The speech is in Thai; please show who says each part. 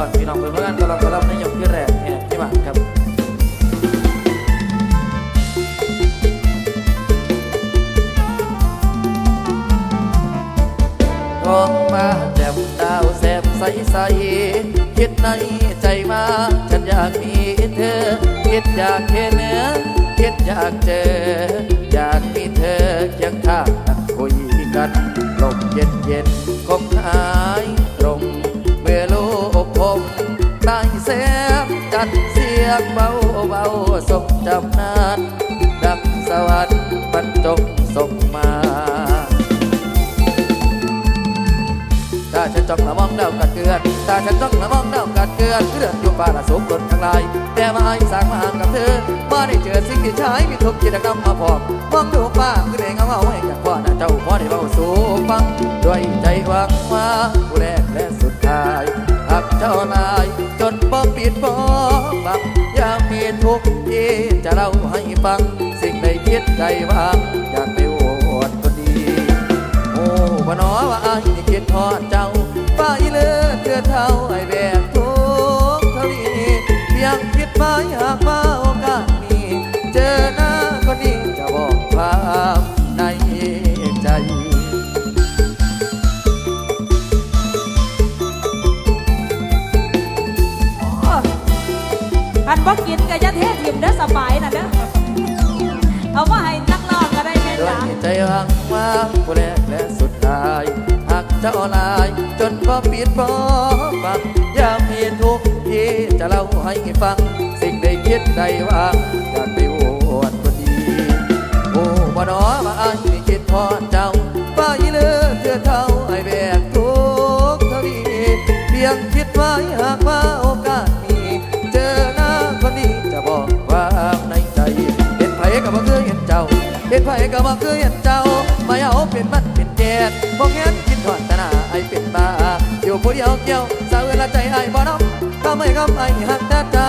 Speaker 1: ตอนพี่น้องเพื่อนเพื่อนก็รับก็รับในยกที่แรกเนี่ยที่บ้านครับท้องมาแจ่มดาวแสบใสใสคิดในใจมาฉันอยากมีเธอ คิดอยากเห็นเนื้อคิดอยากเจอ บจัดเสียงเบาเบาสมจำนานดังสวรรค์บรรจงส่งมาตาฉันจ้องละมองดาวกัดเกลือนตาฉันจ้องละมองดาวกัดเกลือนเกลือนอยู่ป่าละสุกล่นทางลายแต่มาไอ้สางมาห่างกับเธอมาได้เจอสิ่งที่ใช้มีทุกกิจกรรมมาพอมมองดูฟ้าคือแดงเงาเงาให้กับพ่อหน้าเจ้าพ่อได้เบาสู่ฟังด้วยใจหวังว่าผู้แรกและสุดท้ายหักเจ้านา ทุกทีจะเล่าให้ฟัง สิ่งใดคิดใดว่างอยากไปโอดคนดี โอ้บ่นอว่าอายนี่คิดทอดเจ้าป้าอีเลือเกือเท่าไอ้แบกทุกข์เท่านี้เพียงคิดมาอยากมาโอกาสนี้เจอหน้าคนนี้จะบอกความในใจ
Speaker 2: คันบ่กินก็จะเททิมเด้อสบายน่ะเด้อเอามาให้นักร้องก็ได้แม่
Speaker 1: ด้วย
Speaker 2: จ๋า
Speaker 1: ใจหวังว่าผู้แรกและสุดท้ายหากเจ้าลายจนพอปิดพอฟังยามมีทุกข์ที่จะเล่าให้ฟัง สิ่งใดคิดใดวางอยากไปโอดคนดีโอ้บ่หนอมาอ้ายนี่คิดทอเจ้าป้าอีเลือเทือเท่า เห็นไผก็บ่คือเห็นเจ้ามาเอาเป็นมันเป็นแจกบ่งั้นคิดทอดแต่หน้าไอ้เป็นบ้าอยู่ผู้เดียวเกี่ยวสาวเวลาใจไอ้บ่น้องทำไมก็ไอหักแต่เจ้า